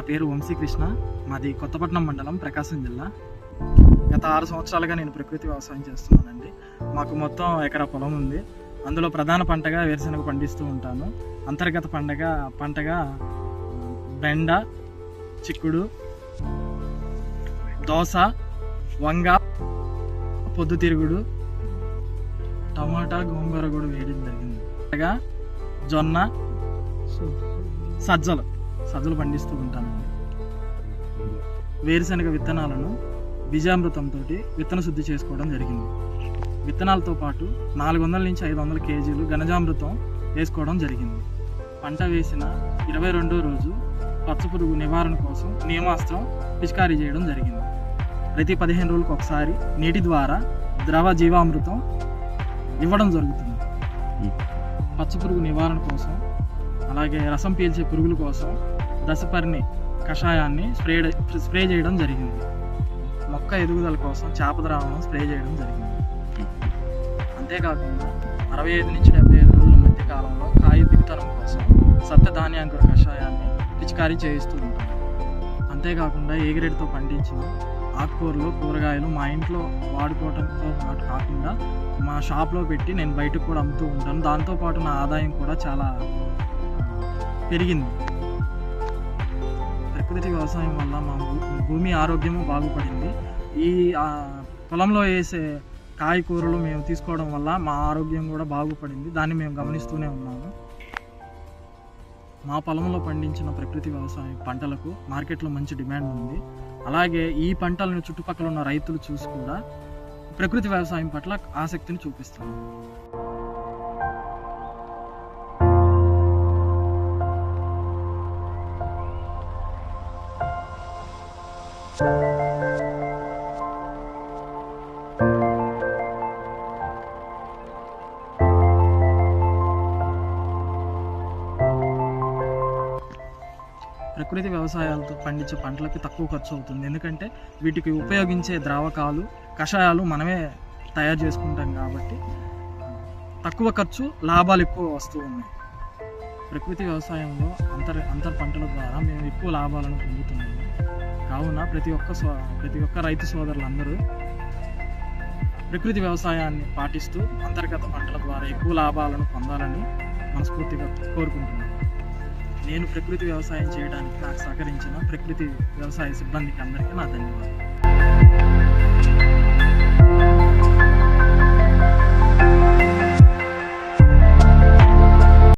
నా పేరు వంశీకృష్ణ. మాది కొత్తపట్నం మండలం ప్రకాశం జిల్లా. గత ఆరు సంవత్సరాలుగా నేను ప్రకృతి వ్యవసాయం చేస్తున్నానండి. మాకు మొత్తం ఎకరా పొలం ఉంది. అందులో ప్రధాన పంటగా వేరుశనగ పండిస్తూ ఉంటాను. అంతర్గత పండగ పంటగా బెండ చిక్కుడు దోస వంగ పొద్దుతిరుగుడు టమాటా గోంగూర కూడా వేయడం జరిగింది. జొన్న సజ్జలు. సజ్జలు పండిస్తూ ఉంటానండి వేరుశనగ విత్తనాలను బీజామృతంతో విత్తన శుద్ధి చేసుకోవడం జరిగింది. విత్తనాలతో పాటు నాలుగు వందల నుంచి ఐదు వందల కేజీలు ఘనజామృతం వేసుకోవడం జరిగింది. పంట వేసిన ఇరవై రెండో రోజు పచ్చపురుగు నివారణ కోసం నియమాస్త్రం పిచికారీ చేయడం జరిగింది. ప్రతి పదిహేను రోజులకు ఒకసారి నీటి ద్వారా ద్రవ జీవామృతం ఇవ్వడం జరుగుతుంది. పచ్చపురుగు నివారణ కోసం అలాగే రసం పీల్చే పురుగుల కోసం దశపర్ణి కషాయాన్ని స్ప్రే స్ప్రే చేయడం జరిగింది. మొక్క ఎదుగుదల కోసం చేపద్రావణం స్ప్రే చేయడం జరిగింది. అంతేకాకుండా అరవై ఐదు నుంచి డెబ్బై ఐదు రోజుల మధ్య కాలంలో కాయ దిగుతనం కోసం సప్తధాన్యాంకుర కషాయాన్ని పిచికారీ చేయిస్తూ ఉంటారు. అంతేకాకుండా ఏగిరెడ్డితో పండించిన ఆకుకూరలు కూరగాయలు మా ఇంట్లో వాడుకోవడంతో పాటు కాకుండా మా షాప్లో పెట్టి నేను బయటకు కూడా అమ్ముతూ ఉంటాను. దాంతోపాటు నా ఆదాయం కూడా చాలా పెరిగింది. ప్రకృతి వ్యవసాయం వల్ల మా భూమి ఆరోగ్యము బాగుపడింది. ఈ పొలంలో వేసే కాయకూరలు మేము తీసుకోవడం వల్ల మా ఆరోగ్యం కూడా బాగుపడింది. దాన్ని మేము గమనిస్తూనే ఉన్నాము. మా పొలంలో పండించిన ప్రకృతి వ్యవసాయ పంటలకు మార్కెట్లో మంచి డిమాండ్ ఉంది. అలాగే ఈ పంటలను చుట్టుపక్కల ఉన్న రైతులు చూసి కూడా ప్రకృతి వ్యవసాయం పట్ల ఆసక్తిని చూపిస్తారు ప్రకృతి వ్యవసాయాలతో పండించే పంటలకి తక్కువ ఖర్చు అవుతుంది. ఎందుకంటే వీటికి ఉపయోగించే ద్రావకాలు కషాయాలు మనమే తయారు చేసుకుంటాం కాబట్టి తక్కువ ఖర్చు లాభాలు ఎక్కువ వస్తూ ఉన్నాయి. ప్రకృతి వ్యవసాయంలో అంతర్ అంతర్ పంటల ద్వారా మేము ఎక్కువ లాభాలను పొందుతున్నాము. కావున ప్రతి ఒక్క సో ప్రతి ఒక్క రైతు సోదరులందరూ ప్రకృతి వ్యవసాయాన్ని పాటిస్తూ అంతర్గత పంటల ద్వారా ఎక్కువ లాభాలను పొందాలని మనస్ఫూర్తిగా కోరుకుంటున్నాను. నేను ప్రకృతి వ్యవసాయం చేయడానికి నాకు సహకరించిన ప్రకృతి వ్యవసాయ సిబ్బందికి అందరికీ నా ధన్యవాదాలు.